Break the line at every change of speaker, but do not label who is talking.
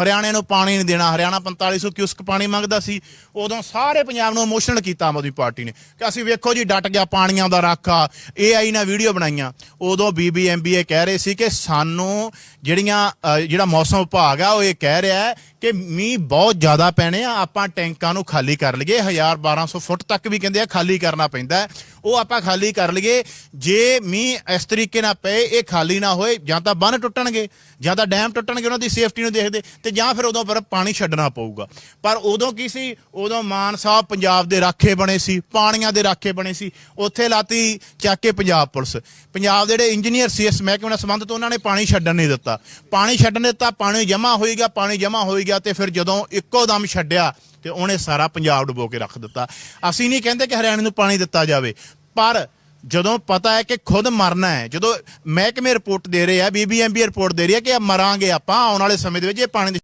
ਹਰਿਆਣੇ ਨੂੰ ਪਾਣੀ ਨਹੀਂ ਦੇਣਾ, ਹਰਿਆਣਾ 4500 ਕਿਊਸਕ ਪਾਣੀ ਮੰਗਦਾ ਸੀ, ਉਦੋਂ ਸਾਰੇ ਪੰਜਾਬ ਨੂੰ ਇਮੋਸ਼ਨਲ ਕੀਤਾ ਆਮ ਆਦਮੀ ਪਾਰਟੀ ਨੇ ਕਿ ਅਸੀਂ ਵੇਖੋ ਜੀ, ਡਟ ਗਿਆ ਪਾਣੀਆਂ ਦਾ ਰਾਖਾ ਏਆਈ ਨਾਲ ਵੀਡੀਓ ਬਣਾਈਆਂ। ਉਦੋਂ ਬੀਬੀਐਮਬੀਏ ਕਹਿ ਰਹੇ ਸੀ ਕਿ ਸਾਨੂੰ ਜਿਹੜੀਆਂ ਜਿਹੜਾ ਮੌਸਮ ਵਿਭਾਗ ਆ, ਉਹ ਇਹ ਕਹਿ ਰਿਹਾ ਹੈ ਕਿ ਮੀਂਹ ਬਹੁਤ ਜ਼ਿਆਦਾ ਪੈਣੇ ਆ, ਆਪਾਂ ਟੈਂਕਾਂ ਨੂੰ ਖਾਲੀ ਕਰ ਲਈਏ 1000 1200 ਫੁੱਟ ਤੱਕ ਵੀ ਕਹਿੰਦੇ ਆ ਖਾਲੀ ਕਰਨਾ ਪੈਂਦਾ ਉਹ ਆਪਾਂ ਖਾਲੀ ਕਰ ਲਈਏ, ਜੇ ਮੀਂਹ ਇਸ ਤਰੀਕੇ ਨਾਲ ਪਏ, ਇਹ ਖਾਲੀ ਨਾ ਹੋਏ, ਜਾਂ ਤਾਂ ਬੰਨ ਟੁੱਟਣਗੇ, ਜਾਂ ਤਾਂ ਡੈਮ ਟੁੱਟਣਗੇ, ਉਹਨਾਂ ਦੀ ਸੇਫਟੀ ਨੂੰ ਦੇਖਦੇ, ਤੇ ਜਾਂ ਫਿਰ ਉਦੋਂ ਪਰ ਪਾਣੀ ਛੱਡਣਾ ਪਊਗਾ। ਪਰ ਉਦੋਂ ਕੀ ਸੀ? ਉਦੋਂ ਮਾਨ ਸਾਹਿਬ ਪੰਜਾਬ ਦੇ ਰਾਖੇ ਬਣੇ ਸੀ, ਪਾਣੀਆਂ ਦੇ ਰਾਖੇ ਬਣੇ ਸੀ, ਉੱਥੇ ਲਾਤੀ ਚੱਕ ਕੇ ਪੰਜਾਬ ਪੁਲਿਸ। ਪੰਜਾਬ ਦੇ ਜਿਹੜੇ ਇੰਜੀਨੀਅਰ ਸੀ ਇਸ ਮਹਿਕਮੇ ਨਾਲ ਸੰਬੰਧਿਤ, ਉਹਨਾਂ ਨੇ ਪਾਣੀ ਛੱਡਣ ਨਹੀਂ ਦਿੱਤਾ। ਪਾਣੀ ਛੱਡਣ ਦਿੱਤਾ, ਪਾਣੀ ਜਮ੍ਹਾਂ ਹੋਏਗਾ ਪਾਣੀ ਜਮ੍ਹਾਂ ਹੋਏਗਾ ਗਿਆ ਤੇ ਫਿਰ ਜਦੋਂ ਇੱਕੋ ਦਮ ਛੱਡਿਆ ਤੇ ਉਹਨੇ ਸਾਰਾ ਪੰਜਾਬ ਡੁਬੋ ਕੇ ਰੱਖ ਦਿੱਤਾ। ਅਸੀਂ ਨਹੀਂ ਕਹਿੰਦੇ ਕਿ ਹਰਿਆਣੇ ਨੂੰ ਪਾਣੀ ਦਿੱਤਾ ਜਾਵੇ, ਪਰ ਜਦੋਂ ਪਤਾ ਹੈ ਕਿ ਖੁਦ ਮਰਨਾ ਹੈ, ਜਦੋਂ ਮਹਿਕਮੇ ਰਿਪੋਰਟ ਦੇ ਰਹੇ ਆ, ਬੀਬੀਐਮਬੀ ਰਿਪੋਰਟ ਦੇ ਰਹੀ ਹੈ ਕਿ ਮਰਾਂਗੇ ਆਪਾਂ ਆਉਣ ਵਾਲੇ ਸਮੇਂ ਦੇ ਵਿੱਚ ਇਹ ਪਾਣੀ